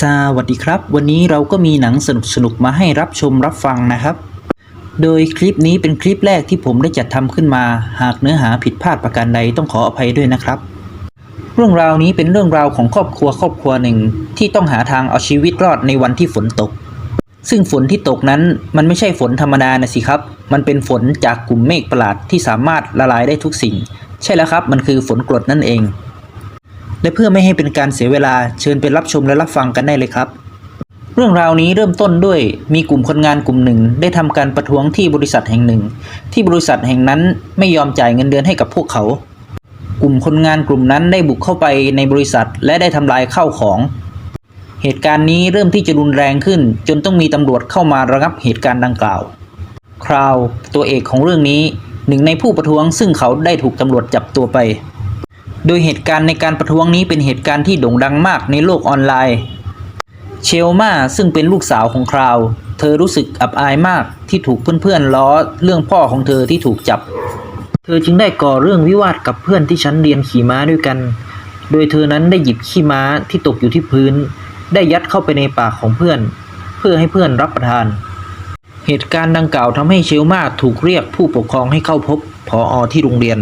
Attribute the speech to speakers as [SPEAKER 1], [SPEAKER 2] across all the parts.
[SPEAKER 1] สวัสดีครับ วันนี้เราก็มีหนังสนุกๆมาให้รับชมรับฟังนะครับ โดยคลิปนี้เป็นคลิปแรกที่ผมได้จัดทำขึ้นมา หากเนื้อหาผิดพลาดประการใดต้องขออภัยด้วยนะครับ เรื่องราวนี้เป็นเรื่องราวของครอบครัวครอบครัวหนึ่ง ที่ต้องหาทางเอาชีวิตรอดในวันที่ฝนตก ซึ่งฝนที่ตกนั้นมันไม่ใช่ฝนธรรมดานะสิครับ มันเป็นฝนจากกลุ่มเมฆประหลาดที่สามารถละลายได้ทุกสิ่ง ใช่แล้วครับ มันคือฝนกรดนั่นเอง และเพื่อไม่ให้เป็นการเสียเวลาเชิญไปรับชมและรับฟังกันได้เลยครับเรื่องราวนี้เริ่มต้นด้วยมีกลุ่มคนงานกลุ่มหนึ่ง ได้ทำการประท้วงที่บริษัทแห่งหนึ่ง ที่บริษัทแห่งนั้นไม่ยอมจ่ายเงินเดือนให้กับพวกเขา กลุ่มคนงานกลุ่มนั้นได้บุกเข้าไปในบริษัทและได้ทำลายข้าวของ เหตุการณ์นี้เริ่มที่จะรุนแรงขึ้น จนต้องมีตำรวจเข้ามาระงับเหตุการณ์ดังกล่าว คราวตัวเอกของเรื่องนี้หนึ่งในผู้ประท้วงซึ่งเขาได้ถูกตำรวจจับตัวไป โดยเหตุการณ์ในการประท้วงนี้เป็นเหตุการณ์ที่โด่งดังมากในโลกออนไลน์ เชลมาซึ่งเป็นลูกสาวของคราว เธอรู้สึกอับอายมากที่ถูกเพื่อนๆล้อเรื่องพ่อของเธอที่ถูกจับ เธอจึงได้ก่อเรื่องวิวาทกับเพื่อนที่ชั้นเรียนขี่ม้าด้วยกัน โดยเธอนั้นได้หยิบขี้ม้าที่ตกอยู่ที่พื้น ได้ยัดเข้าไปในปากของเพื่อน เพื่อให้เพื่อนรับประทาน เหตุการณ์ดังกล่าวทำให้เชลมาถูกเรียกผู้ปกครองให้เข้าพบผออที่โรงเรียน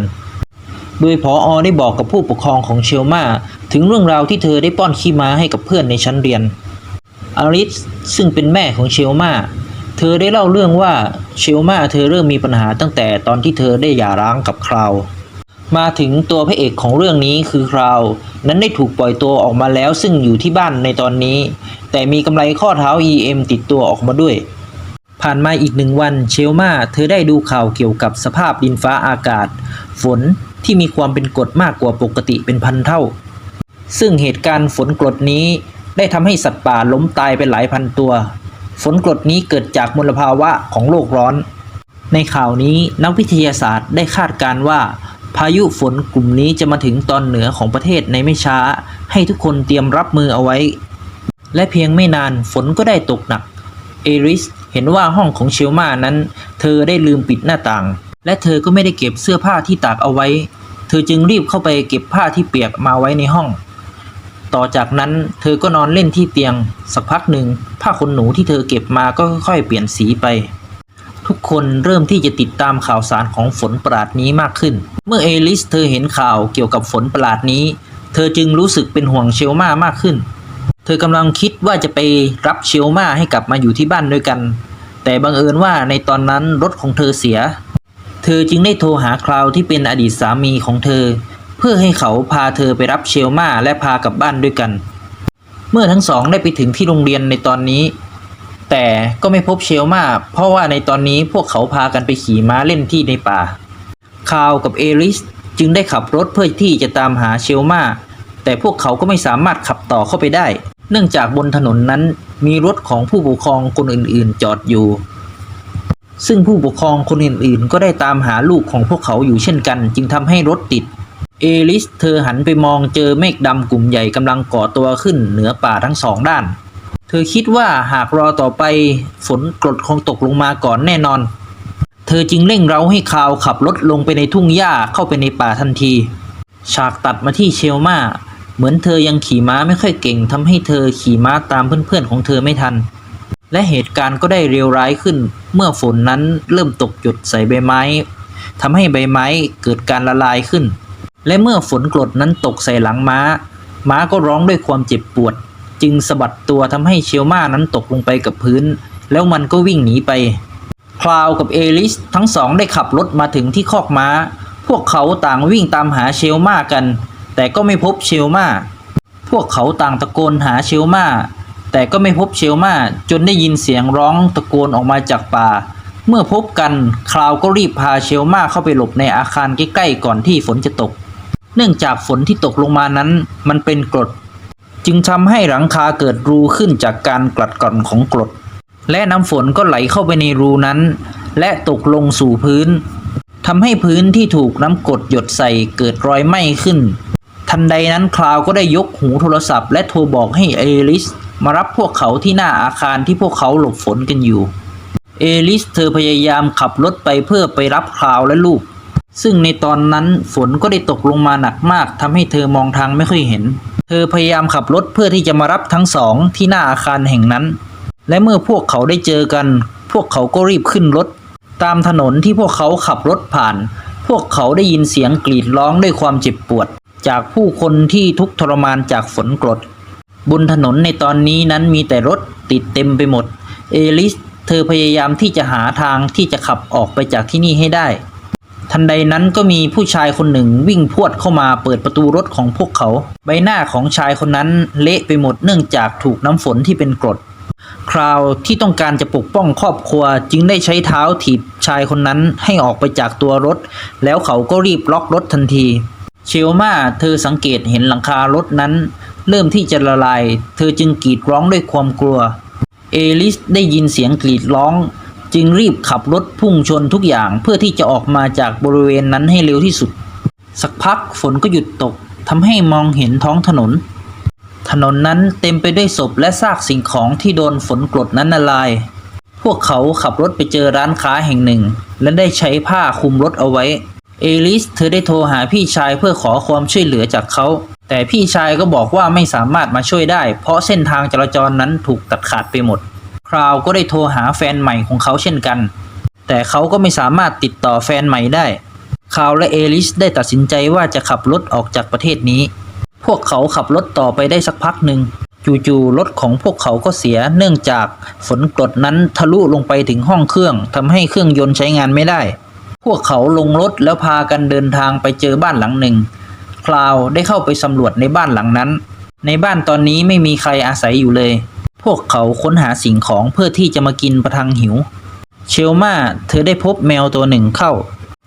[SPEAKER 1] โดยพออได้บอกกับผู้ปกครองของเชลมาถึงเรื่องราวที่เธอได้ป้อนขี้ม้าให้กับเพื่อนในชั้นเรียน อลิสซึ่งเป็นแม่ของเชลมาเธอได้เล่าเรื่องว่าเชลมาเธอเริ่มมีปัญหาตั้งแต่ตอนที่เธอได้หย่าร้างกับคราว มาถึงตัวพระเอกของเรื่องนี้คือคราว นั้นได้ถูกปล่อยตัวออกมาแล้วซึ่งอยู่ที่บ้านในตอนนี้ แต่มีกำไรข้อเท้า EM ติดตัวออกมาด้วย ผ่านมาอีกหนึ่งวันเชลมาเธอได้ดูข่าวเกี่ยวกับสภาพดินฟ้าอากาศ ฝน ที่มีความเป็นกรดมากกว่าปกติเป็นพันเท่า ซึ่งเหตุการณ์ฝนกรดนี้ได้ทำให้สัตว์ป่าล้มตายไปหลายพันตัว ฝนกรดนี้เกิดจากมลภาวะของโลกร้อน ในข่าวนี้นักวิทยาศาสตร์ได้คาดการณ์ว่า พายุฝนกลุ่มนี้จะมาถึงตอนเหนือของประเทศในไม่ช้า ให้ทุกคนเตรียมรับมือเอาไว้ และเพียงไม่นานฝนก็ได้ตกหนัก เอริสเห็นว่าห้องของเชลมานั้น เธอได้ลืมปิดหน้าต่าง และเธอก็ไม่ได้เก็บเสื้อผ้าที่ตากเอาไว้ เธอจึงรีบเข้าไปเก็บผ้าที่เปียกมาไว้ในห้อง ต่อจากนั้นเธอก็นอนเล่นที่เตียง สักพักหนึ่งผ้าขนหนูที่เธอเก็บมาก็ค่อยๆเปลี่ยนสีไป ทุกคนเริ่มที่จะติดตามข่าวสารของฝนประหลาดนี้มากขึ้น เมื่อเอลิสเธอเห็นข่าวเกี่ยวกับฝนประหลาดนี้ เธอจึงรู้สึกเป็นห่วงเชลมามากขึ้น เธอกำลังคิดว่าจะไปรับเชลมาให้กลับมาอยู่ที่บ้านด้วยกัน แต่บังเอิญว่าในตอนนั้นรถของเธอเสีย เธอจึงได้โทรหาคราวที่เป็นอดีตสามีของเธอ เพื่อให้เขาพาเธอไปรับเชลมาและพากลับบ้านด้วยกัน เมื่อทั้งสองได้ไปถึงที่โรงเรียนในตอนนี้ แต่ก็ไม่พบเชลมาเพราะว่าในตอนนี้พวกเขาพากันไปขี่ม้าเล่นที่ในป่าคาวกับเอริสจึงได้ขับรถเพื่อที่จะตามหาเชลมาแต่พวกเขาก็ไม่สามารถขับต่อเข้าไปได้ เนื่องจากบนถนนนั้นมีรถของผู้ปกครองคนอื่นๆ จอดอยู่ ซึ่งผู้ปกครองคนอื่นๆ ก็ได้ตามหาลูกของพวกเขาอยู่เช่นกัน จึงทำให้รถติด เอลิสเธอหันไปมองเจอเมฆดำกลุ่มใหญ่กำลังก่อตัวขึ้นเหนือป่าทั้งสองด้าน เธอคิดว่าหากรอต่อไปฝนกรดคงตกลงมาก่อนแน่นอน เธอจึงเร่งเร้าให้คาวขับรถลงไปในทุ่งหญ้าเข้าไปในป่าทันที ฉากตัดมาที่เชลมาเหมือนเธอยังขี่ม้าไม่ค่อยเก่งทำให้เธอขี่ม้าตามเพื่อนๆของเธอไม่ทัน และเหตุการณ์ก็ได้เลวร้ายขึ้น เมื่อฝนนั้นเริ่มตกหยดใส่ใบไม้ทำให้ใบไม้เกิดการละลายขึ้น และเมื่อฝนกรดนั้นตกใส่หลังม้า ม้าก็ร้องด้วยความเจ็บปวด จึงสะบัดตัวทำให้เชลมานั้นตกลงไปกับพื้น แล้วมันก็วิ่งหนีไปคลาวกับเอลิสทั้งสองได้ขับรถมาถึงที่คอกม้า พวกเขาต่างวิ่งตามหาเชลมากัน แต่ก็ไม่พบเชลมาพวกเขาต่างตะโกนหาเชลมา แต่ก็ไม่พบเชลมาจนได้ยินเสียงร้องตะโกนออกมาจากป่า เมื่อพบกันคลาวก็รีบพาเชลมาเข้าไปหลบในอาคารใกล้ๆก่อนที่ฝนจะตก เนื่องจากฝนที่ตกลงมานั้น มันเป็นกรด จึงทำให้หลังคาเกิดรูขึ้นจากการกลัดกร่อนของกรด และน้ำฝนก็ไหลเข้าไปในรูนั้น และตกลงสู่พื้นทำให้พื้นที่ถูกน้ำกรดหยดใส่เกิดรอยไหม้ขึ้น ทันใดนั้นคลาวก็ได้ยกหูโทรศัพท์และโทรบอกให้เอลิส มารับพวกเขาที่หน้าอาคารที่พวกเขาหลบฝนกันอยู่ เอลิสเธอพยายามขับรถไปเพื่อไปรับคลาวและลูก ซึ่งในตอนนั้นฝนก็ได้ตกลงมาหนักมากทำให้เธอมองทางไม่ค่อยเห็น เธอพยายามขับรถเพื่อที่จะมารับทั้งสองที่หน้าอาคารแห่งนั้น และเมื่อพวกเขาได้เจอกัน พวกเขาก็รีบขึ้นรถ ตามถนนที่พวกเขาขับรถผ่าน พวกเขาได้ยินเสียงกรีดร้องด้วยความเจ็บปวด จากผู้คนที่ทุกข์ทรมานจากฝนกรด บนถนนในตอนนี้นั้นมีแต่รถติดเต็มไปหมด เอลิสเธอพยายามที่จะหาทางที่จะขับออกไปจากที่นี่ให้ได้ ทันใดนั้นก็มีผู้ชายคนหนึ่งวิ่งพวดเข้ามาเปิดประตูรถของพวกเขา ใบหน้าของชายคนนั้นเละไปหมดเนื่องจากถูกน้ำฝนที่เป็นกรด คราวที่ต้องการจะปกป้องครอบครัวจึงได้ใช้เท้าถีบชายคนนั้นให้ออกไปจากตัวรถ แล้วเขาก็รีบล็อกรถทันที เชลมาเธอสังเกตเห็นหลังคารถนั้น เริ่มที่จะละลาย เธอจึงกรีดร้องด้วยความกลัว เอลิสได้ยินเสียงกรีดร้อง จึงรีบขับรถพุ่งชนทุกอย่างเพื่อที่จะออกมาจากบริเวณนั้นให้เร็วที่สุด สักพักฝนก็หยุดตกทำให้มองเห็นท้องถนน ถนนนั้นเต็มไปด้วยศพและซากสิ่งของที่โดนฝนกรดนั้นละลาย พวกเขาขับรถไปเจอร้านค้าแห่งหนึ่ง และได้ใช้ผ้าคลุมรถเอาไว้ เอลิสเธอได้โทรหาพี่ชายเพื่อขอความช่วยเหลือจากเขาแต่พี่ชายก็บอกว่าไม่สามารถมาช่วยได้ เพราะเส้นทางจราจรนั้นถูกตัดขาดไปหมด คราวก็ได้โทรหาแฟนใหม่ของเขาเช่นกัน แต่เขาก็ไม่สามารถติดต่อแฟนใหม่ได้ คราวและเอลิสได้ตัดสินใจว่าจะขับรถออกจากประเทศนี้ พวกเขาขับรถต่อไปได้สักพักหนึ่งจู่ๆรถของพวกเขาก็เสียเนื่องจากฝนกรดนั้นทะลุลงไปถึงห้องเครื่องทำให้เครื่องยนต์ใช้งานไม่ได้ พวกเขาลงรถแล้วพากันเดินทางไปเจอบ้านหลังหนึ่ง คลาวได้เข้าไปสำรวจในบ้านหลังนั้น ในบ้านตอนนี้ไม่มีใครอาศัยอยู่เลย พวกเขาค้นหาสิ่งของเพื่อที่จะมากินประทังหิว เชลมาเธอได้พบแมวตัวหนึ่งเข้า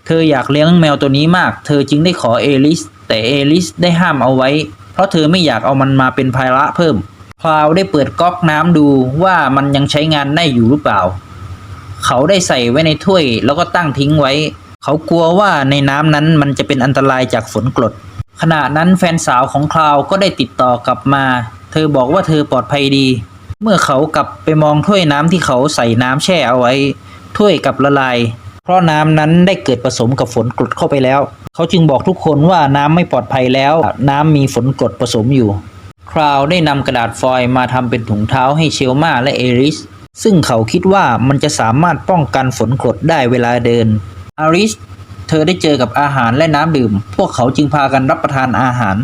[SPEAKER 1] เธออยากเลี้ยงแมวตัวนี้มาก เธอจึงได้ขอเอลิส แต่เอลิสได้ห้ามเอาไว้ เพราะเธอไม่อยากเอามันมาเป็นภาระเพิ่มคลาวได้เปิดก๊อกน้ำดูว่ามันยังใช้งานได้อยู่หรือเปล่า เขาได้ใส่ไว้ในถ้วยแล้วก็ตั้งทิ้งไว้ เขากลัวว่าในน้ำนั้นมันจะเป็นอันตรายจากฝนกรด ขณะนั้นแฟนสาวของคลาวก็ได้ติดต่อกลับมา เธอบอกว่าเธอปลอดภัยดี เมื่อเขากลับไปมองถ้วยน้ำที่เขาใส่น้ำแช่เอาไว้ ถ้วยกับละลาย เพราะน้ำนั้นได้เกิดผสมกับฝนกรดเข้าไปแล้ว เขาจึงบอกทุกคนว่าน้ำไม่ปลอดภัยแล้ว น้ำมีฝนกรดผสมอยู่ คราวได้นำกระดาษฟอยล์มาทำเป็นถุงเท้าให้เชลมาและเอริส ซึ่งเขาคิดว่ามันจะสามารถป้องกันฝนกรดได้เวลาเดินอาริส เธอได้เจอกับอาหารและน้ำดื่ม พวกเขาจึงพากันรับประทานอาหาร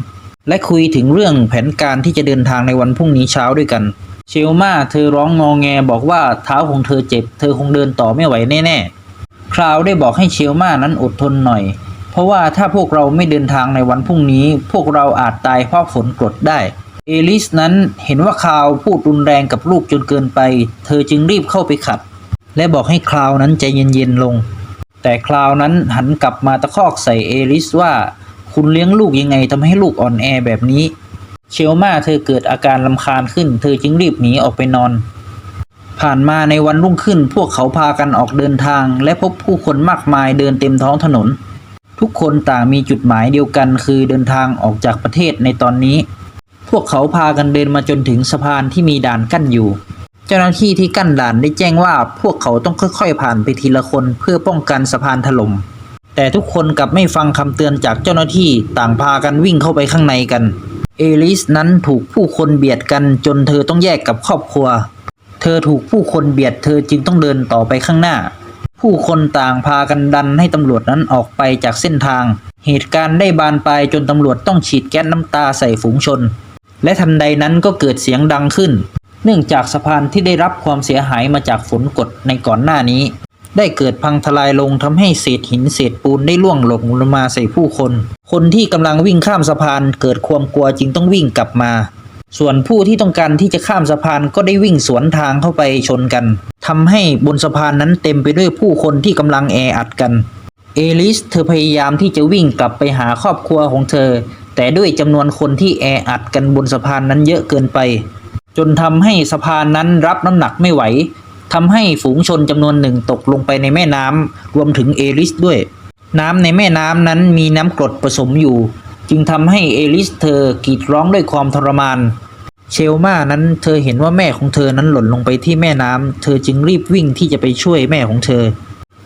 [SPEAKER 1] และคุยถึงเรื่องแผนการที่จะเดินทางในวันพรุ่งนี้เช้าด้วยกันเชลมาเธอร้องงอแงบอกว่าเท้าของเธอเจ็บ เธอคงเดินต่อไม่ไหวแน่ๆ คราวได้บอกให้เชลมานั้นอดทนหน่อย เพราะว่าถ้าพวกเราไม่เดินทางในวันพรุ่งนี้ พวกเราอาจตายเพราะฝนกรดได้ เอลิสนั้นเห็นว่าคราวพูดรุนแรงกับลูกจนเกินไป เธอจึงรีบเข้าไปขัด และบอกให้คราวนั้นใจเย็นๆลง แต่คราวนั้นหันกลับมาตะคอกใส่เอลิสว่า คุณเลี้ยงลูกยังไงทำให้ลูกอ่อนแอแบบนี้ เชลมาเธอเกิดอาการลำคาญขึ้น เธอจึงรีบหนีออกไปนอน ผ่านมาในวันรุ่งขึ้นพวกเขาพากันออกเดินทาง และพบผู้คนมากมายเดินเต็มท้องถนน ทุกคนต่างมีจุดหมายเดียวกัน คือเดินทางออกจากประเทศในตอนนี้ พวกเขาพากันเดินมาจนถึงสะพานที่มีด่านกั้นอยู่ เจ้าหน้าที่ที่กั้นด่านได้แจ้งว่าพวกเขาต้องค่อยๆผ่านไปทีละคนเพื่อป้องกันสะพานถล่ม แต่ทุกคนกลับไม่ฟังคำเตือนจากเจ้าหน้าที่ต่างพากันวิ่งเข้าไปข้างในกัน เอลิสนั้นถูกผู้คนเบียดกันจนเธอต้องแยกกับครอบครัว เธอถูกผู้คนเบียดเธอจึงต้องเดินต่อไปข้างหน้า ผู้คนต่างพากันดันให้ตำรวจนั้นออกไปจากเส้นทาง เหตุการณ์ได้บานปลายจนตำรวจต้องฉีดแก๊สน้ำตาใส่ฝูงชน และทันใดนั้นก็เกิดเสียงดังขึ้น เนื่องจากสะพานที่ได้รับความเสียหายมาจากฝนกรดในก่อนหน้านี้ ได้เกิดพังทลายลงทำให้เศษหินเศษปูนได้ล่วงหล่นลงมาใส่ผู้คน คนที่กำลังวิ่งข้ามสะพานเกิดความกลัวจึงต้องวิ่งกลับมา ส่วนผู้ที่ต้องการที่จะข้ามสะพานก็ได้วิ่งสวนทางเข้าไปชนกันทำให้บนสะพานนั้นเต็มไปด้วยผู้คนที่กำลังแออัดกัน เอลิสเธอพยายามที่จะวิ่งกลับไปหาครอบครัวของเธอ แต่ด้วยจำนวนคนที่แออัดกันบนสะพานนั้นเยอะเกินไป จนทำให้สะพานนั้นรับน้ำหนักไม่ไหวทำให้ฝูงชนจำนวนหนึ่งตกลงไปในแม่น้ำรวมถึงเอลิสด้วย น้ำในแม่น้ำนั้นมีน้ำกรดผสมอยู่ จึงทำให้เอลิสเธอกรีดร้องด้วยความทรมาน เชลมานั้นเธอเห็นว่าแม่ของเธอนั้นหล่นลงไปที่แม่น้ำเธอจึงรีบวิ่งที่จะไปช่วยแม่ของเธอ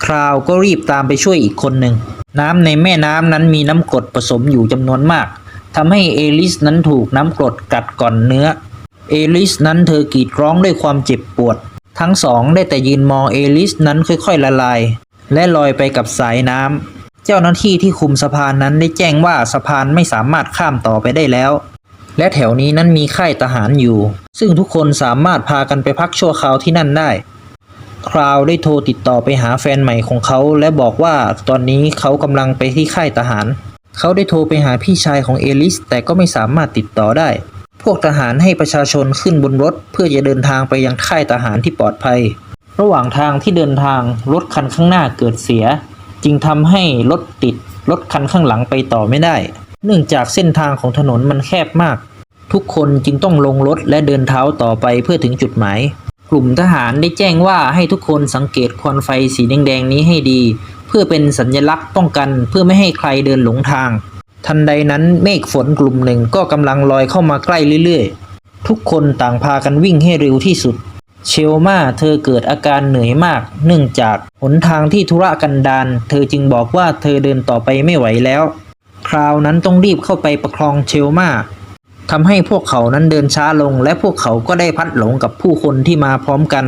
[SPEAKER 1] คราวก็รีบตามไปช่วยอีกคนหนึ่ง น้ำในแม่น้ำนั้นมีน้ำกรดผสมอยู่จำนวนมากทำให้เอลิสนั้นถูกน้ำกรดกัดก่อนเนื้อ เอลิสนั้นเธอกรีดร้องด้วยความเจ็บปวด ทั้งสองได้แต่ยืนมองเอลิสนั้นค่อยๆละลาย และลอยไปกับสายน้ำเจ้าหน้าที่ที่คุมสะพานนั้นได้แจ้งว่าสะพานไม่สามารถข้ามต่อไปได้แล้ว และแถวนี้นั้นมีค่ายทหารอยู่ ซึ่งทุกคนสามารถพากันไปพักชั่วคราวที่นั่นได้ คราวได้โทรติดต่อไปหาแฟนใหม่ของเขา และบอกว่าตอนนี้เขากำลังไปที่ค่ายทหาร เขาได้โทรไปหาพี่ชายของเอลิสแต่ก็ไม่สามารถติดต่อได้ วกทหารให้ประชาชนขึ้นบนรถ เพื่อจะเดินทางไปยังค่ายทหารที่ปลอดภัย ระหว่างทางที่เดินทางรถคันข้างหน้าเกิดเสีย จึงทำให้รถติดรถคันข้างหลังไปต่อไม่ได้ เนื่องจากเส้นทางของถนนมันแคบมาก ทุกคนจึงต้องลงรถและเดินเท้าต่อไปเพื่อถึงจุดหมายกลุ่มทหารได้แจ้งว่าให้ทุกคนสังเกตควันไฟสีแดงๆนี้ให้ดี เพื่อเป็นสัญลักษณ์ป้องกันเพื่อไม่ให้ใครเดินหลงทาง ทันใดนั้นเมฆฝนกลุ่มหนึ่งก็กำลังลอยเข้ามาใกล้เรื่อยๆ ทุกคนต่างพากันวิ่งให้เร็วที่สุด เชลมาเธอเกิดอาการเหนื่อยมาก เนื่องจากหนทางที่ธุระกันดารเธอจึงบอกว่าเธอเดินต่อไปไม่ไหวแล้ว คราวนั้นต้องรีบเข้าไปประคองเชลมาทำให้พวกเขานั้นเดินช้าลง และพวกเขาก็ได้พัดหลงกับผู้คนที่มาพร้อมกัน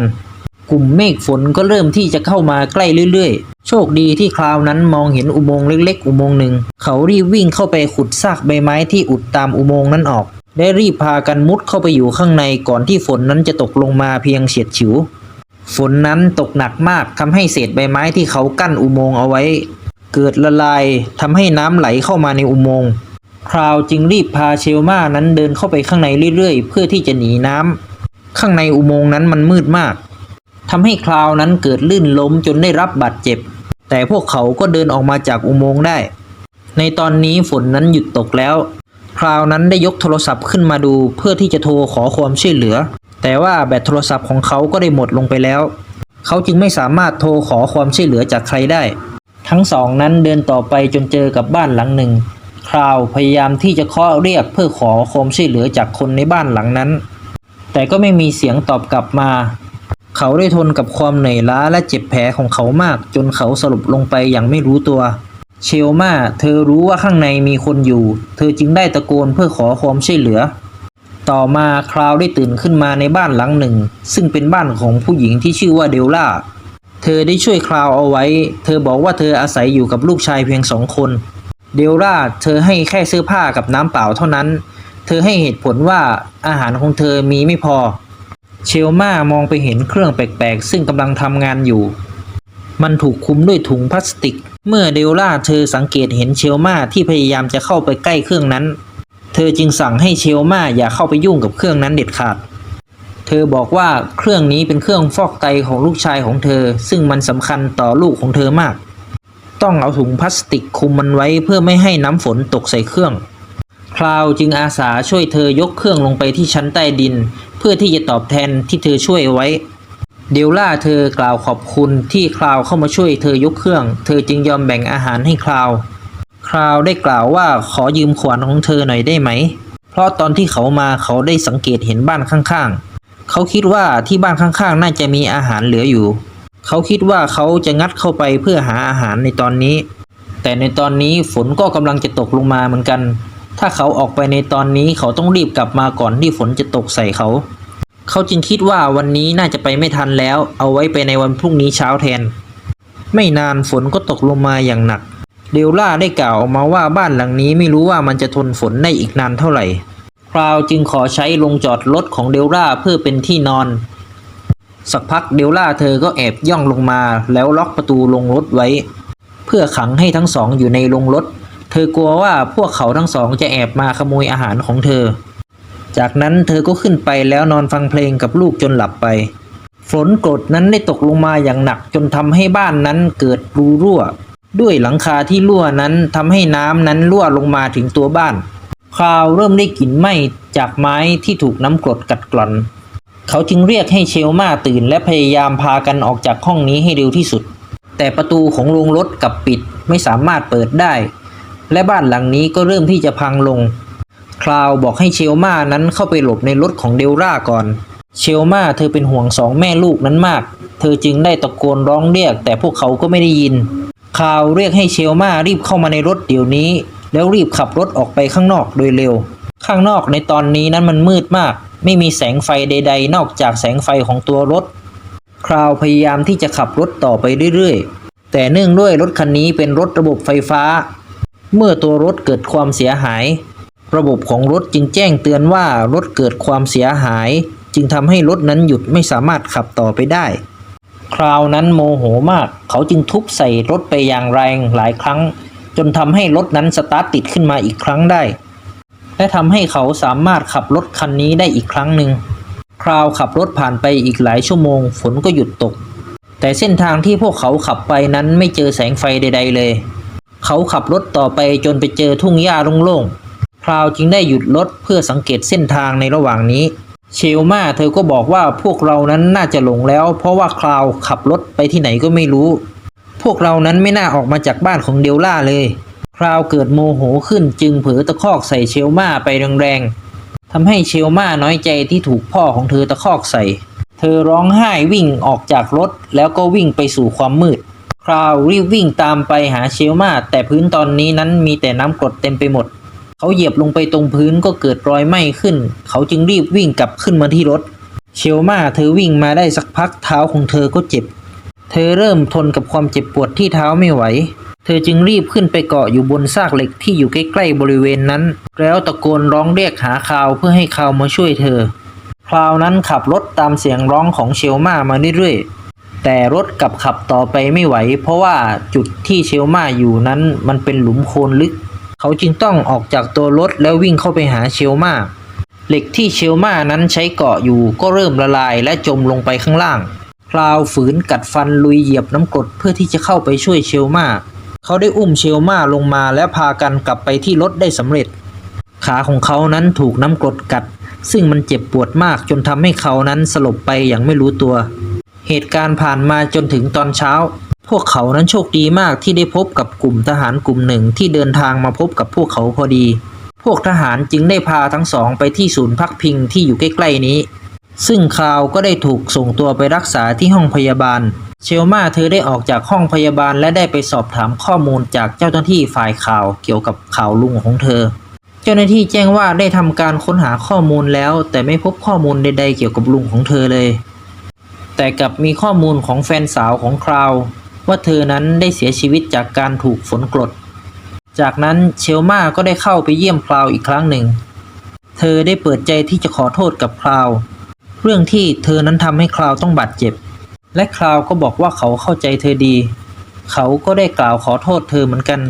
[SPEAKER 1] กลุ่มเมฆฝนก็เริ่มที่จะเข้ามาใกล้เรื่อยๆ โชคดีที่คราวนั้นมองเห็นอุโมงค์เล็กๆ อุโมงค์หนึ่ง เขารีบวิ่งเข้าไปขุดซากใบไม้ที่อุดตามอุโมงค์นั้นออก ได้รีบพากันมุดเข้าไปอยู่ข้างในก่อนที่ฝนนั้นจะตกลงมาเพียงเฉียดฉิว ฝนนั้นตกหนักมากทำให้เศษใบไม้ที่เขากั้นอุโมงค์เอาไว้ เกิดละลายทำให้น้ำไหลเข้ามาในอุโมงค์คราวจึงรีบพาเชลมานั้นเดินเข้าไปข้างในเรื่อยๆ เพื่อที่จะหนีน้ำข้างในอุโมงค์นั้นมันมืดมาก ทำให้คราวนั้นเกิดลื่นล้มจนได้รับบาดเจ็บ แต่พวกเขาก็เดินออกมาจากอุโมงค์ได้ ในตอนนี้ฝนนั้นหยุดตกแล้วคราวนั้นได้ยกโทรศัพท์ขึ้นมาดูเพื่อที่จะโทรขอความช่วยเหลือ แต่ว่าแบตโทรศัพท์ของเขาก็ได้หมดลงไปแล้ว เขาจึงไม่สามารถโทรขอความช่วยเหลือจากใครได้ ทั้งสองนั้นเดินต่อไปจนเจอกับบ้านหลังหนึ่งคราวพยายามที่จะเคาะเรียกเพื่อขอความช่วยเหลือจากคนในบ้านหลังนั้น แต่ก็ไม่มีเสียงตอบกลับมา เขาได้ทนกับความเหนื่อยล้าและเจ็บแผลของเขามาก จนเขาสลบลงไปอย่างไม่รู้ตัว เชลมาเธอรู้ว่าข้างในมีคนอยู่ เธอจึงได้ตะโกนเพื่อขอความช่วยเหลือ ต่อมาคราวได้ตื่นขึ้นมาในบ้านหลังหนึ่ง ซึ่งเป็นบ้านของผู้หญิงที่ชื่อว่าเดลล่า เธอได้ช่วยคราวเอาไว้ เธอบอกว่าเธออาศัยอยู่กับลูกชายเพียงสองคน เดลล่าเธอให้แค่เสื้อผ้ากับน้ำเปล่าเท่านั้น เธอให้เหตุผลว่าอาหารของเธอมีไม่พอ เชลมามองไปเห็นเครื่องแปลกๆ ซึ่งกำลังทำงานอยู่ มันถูกคุมด้วยถุงพลาสติก เมื่อเดลล่าเธอสังเกตเห็นเชลมาที่พยายามจะเข้าไปใกล้เครื่องนั้น เธอจึงสั่งให้เชลมาอย่าเข้าไปยุ่งกับเครื่องนั้นเด็ดขาด เธอบอกว่าเครื่องนี้เป็นเครื่องฟอกไตของลูกชายของเธอ ซึ่งมันสำคัญต่อลูกของเธอมาก ต้องเอาถุงพลาสติกคุมมันไว้เพื่อไม่ให้น้ำฝนตกใส่เครื่องคลาวจึงอาสาช่วยเธอยกเครื่องลงไปที่ชั้นใต้ดิน เพื่อที่จะตอบแทนที่เธอช่วยไว้ เดลล่าเธอกล่าวขอบคุณที่คลาวเข้ามาช่วยเธอยกเครื่อง เธอจึงยอมแบ่งอาหารให้คลาวคราวได้กล่าวว่าขอยืมขวานของเธอหน่อยได้ไหม เพราะตอนที่เขามาเขาได้สังเกตเห็นบ้านข้างๆ เขาคิดว่าที่บ้านข้างๆ น่าจะมีอาหารเหลืออยู่ เขาคิดว่าเขาจะงัดเข้าไปเพื่อหาอาหารในตอนนี้ แต่ในตอนนี้ฝนก็กำลังจะตกลงมาเหมือนกัน ถ้าเขาออกไปในตอนนี้เขาต้องรีบกลับมาก่อนที่ฝนจะตกใส่เขา เขาจึงคิดว่าวันนี้น่าจะไปไม่ทันแล้ว เอาไว้ไปในวันพรุ่งนี้เช้าแทน ไม่นานฝนก็ตกลงมาอย่างหนัก เดลล่าได้กล่าวออกมาว่าบ้านหลังนี้ไม่รู้ว่ามันจะทนฝนได้อีกนานเท่าไหร่คราวจึงขอใช้ลงจอดรถของเดลล่าเพื่อเป็นที่นอน สักพักเดลล่าเธอก็แอบย่องลงมาแล้วล็อกประตูลงรถไว้ เพื่อขังให้ทั้งสองอยู่ในโรงรถ เธอกลัวว่าพวกเขาทั้งสองจะแอบมาขโมยอาหารของเธอ จากนั้นเธอก็ขึ้นไปแล้วนอนฟังเพลงกับลูกจนหลับไป ฝนกรดนั้นได้ตกลงมาอย่างหนักจนทำให้บ้านนั้นเกิดรูรั่ว ด้วยหลังคาที่รั่วนั้นทำให้น้ำนั้นรั่วลงมาถึงตัวบ้านคราวเริ่มได้กลิ่นไหม้จากไม้ที่ถูกน้ำกรดกัดกร่อน เขาจึงเรียกให้เชลมาตื่นและพยายามพากันออกจากห้องนี้ให้เร็วที่สุด แต่ประตูของโรงรถกับปิดไม่สามารถเปิดได้ และบ้านหลังนี้ก็เริ่มที่จะพังลง คลาวบอกให้เชลมานั้นเข้าไปหลบในรถของเดลล่าก่อน เชลมาเธอเป็นห่วงสองแม่ลูกนั้นมาก เธอจึงได้ตะโกนร้องเรียก แต่พวกเขาก็ไม่ได้ยิน คลาวเรียกให้เชลมารีบเข้ามาในรถเดี๋ยวนี้ แล้วรีบขับรถออกไปข้างนอกโดยเร็ว ข้างนอกในตอนนี้นั้นมันมืดมาก ไม่มีแสงไฟใด ๆ นอกจากแสงไฟของตัวรถคราวพยายามที่จะขับรถต่อไปเรื่อยๆ แต่เนื่องด้วยรถคันนี้เป็นรถระบบไฟฟ้า เมื่อตัวรถเกิดความเสียหาย ระบบของรถจึงแจ้งเตือนว่ารถเกิดความเสียหาย จึงทำให้รถนั้นหยุดไม่สามารถขับต่อไปได้ คราวนั้นโมโหมาก เขาจึงทุบใส่รถไปอย่างแรงหลายครั้ง จนทำให้รถนั้นสตาร์ทติดขึ้นมาอีกครั้งได้ และทำให้เขาสามารถขับรถคันนี้ได้อีกครั้งหนึ่งคราวขับรถผ่านไปอีกหลายชั่วโมง ฝนก็หยุดตก แต่เส้นทางที่พวกเขาขับไปนั้นไม่เจอแสงไฟใด ๆ เลย เขาขับรถต่อไปจนไปเจอทุ่งหญ้าโล่งๆคราวจึงได้หยุดรถเพื่อสังเกตเส้นทางในระหว่างนี้ เชลมาเธอก็บอกว่าพวกเรานั้นน่าจะหลงแล้ว เพราะว่าคราวขับรถไปที่ไหนก็ไม่รู้ พวกเรานั้นไม่น่าออกมาจากบ้านของเดลล่าเลย คราวเกิดโมโหขึ้นจึงเผลอตะคอกใส่เชลมาไปแรงๆทำให้เชลมาน้อยใจที่ถูกพ่อของเธอตะคอกใส่ เธอร้องไห้วิ่งออกจากรถแล้วก็วิ่งไปสู่ความมืด ราวรีบวิ่งตามไปหาเชลมาแต่พื้นตอนนี้นั้นมีแต่น้ำกรดเต็มไปหมด เขาเหยียบลงไปตรงพื้นก็เกิดรอยไหม้ขึ้น เขาจึงรีบวิ่งกลับขึ้นมาที่รถ เชลมาเธอวิ่งมาได้สักพักเท้าของเธอก็เจ็บ เธอเริ่มทนกับความเจ็บปวดที่เท้าไม่ไหว เธอจึงรีบขึ้นไปเกาะอยู่บนซากเหล็กที่อยู่ใกล้ๆบริเวณนั้น แล้วตะโกนร้องเรียกหาคาวเพื่อให้คาวมาช่วยเธอคราวนั้นขับรถตามเสียงร้องของเชลมามาเรื่อยๆ แต่รถกลับขับต่อไปไม่ไหว เพราะว่าจุดที่เชลมาอยู่นั้นมันเป็นหลุมโคลนลึก เขาจึงต้องออกจากตัวรถแล้ววิ่งเข้าไปหาเชลมาเหล็กที่เชลมานั้นใช้เกาะอยู่ก็เริ่มละลายและจมลงไปข้างล่างคราวฝืนกัดฟันลุยเหยียบน้ำกรดเพื่อที่จะเข้าไปช่วยเชลมาเขาได้อุ้มเชลมาลงมาและพากันกลับไปที่รถได้สำเร็จ ขาของเขานั้นถูกน้ำกรดกัด ซึ่งมันเจ็บปวดมากจนทำให้เขานั้นสลบไปอย่างไม่รู้ตัว เหตุการณ์ผ่านมาจนถึงตอนเช้า พวกเขานั้นโชคดีมากที่ได้พบกับกลุ่มทหารกลุ่มหนึ่งที่เดินทางมาพบกับพวกเขาพอดี พวกทหารจึงได้พาทั้งสองไปที่ศูนย์พักพิงที่อยู่ใกล้ๆนี้ ซึ่งคาวก็ได้ถูกส่งตัวไปรักษาที่ห้องพยาบาล เชลมาเธอได้ออกจากห้องพยาบาลและได้ไปสอบถามข้อมูลจากเจ้าหน้าที่ฝ่ายข่าวเกี่ยวกับข่าวลุงของเธอ เจ้าหน้าที่แจ้งว่าได้ทำการค้นหาข้อมูลแล้ว แต่ไม่พบข้อมูลใด ๆ เกี่ยวกับลุงของเธอเลย แต่กลับมีข้อมูลของแฟนสาวของคราว ว่าเธอนั้นได้เสียชีวิตจากการถูกฝนกรด จากนั้นเชลมาก็ได้เข้าไปเยี่ยมคราวอีกครั้งหนึ่ง เธอได้เปิดใจที่จะขอโทษกับคราว เรื่องที่เธอนั้นทำให้คราวต้องบาดเจ็บ และคราวก็บอกว่าเขาเข้าใจเธอดี เขาก็ได้กล่าวขอโทษเธอเหมือนกัน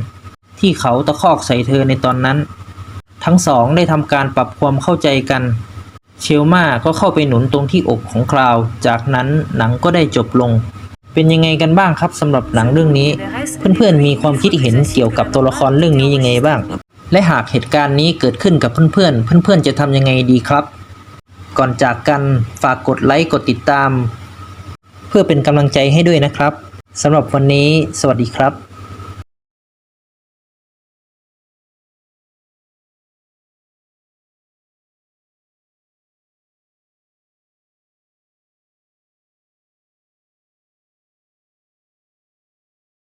[SPEAKER 1] ที่เขาตะคอกใส่เธอในตอนนั้น ทั้งสองได้ทำการปรับความเข้าใจกัน เชลมาก็เข้าไปหนุนตรงที่อกของคราว จากนั้นหนังก็ได้จบลง เป็นยังไงกันบ้างครับสำหรับหนังเรื่องนี้ เพื่อนๆมีความคิดเห็นเกี่ยวกับตัวละครเรื่องนี้ยังไงบ้าง และหากเหตุการณ์นี้เกิดขึ้นกับเพื่อนๆ เพื่อนๆจะทำยังไงดีครับ ก่อนจากกันฝากกดไลค์กดติดตาม เพื่อเป็นกำลังใจให้ด้วยนะครับสำหรับวันนี้ สวัสดีครับ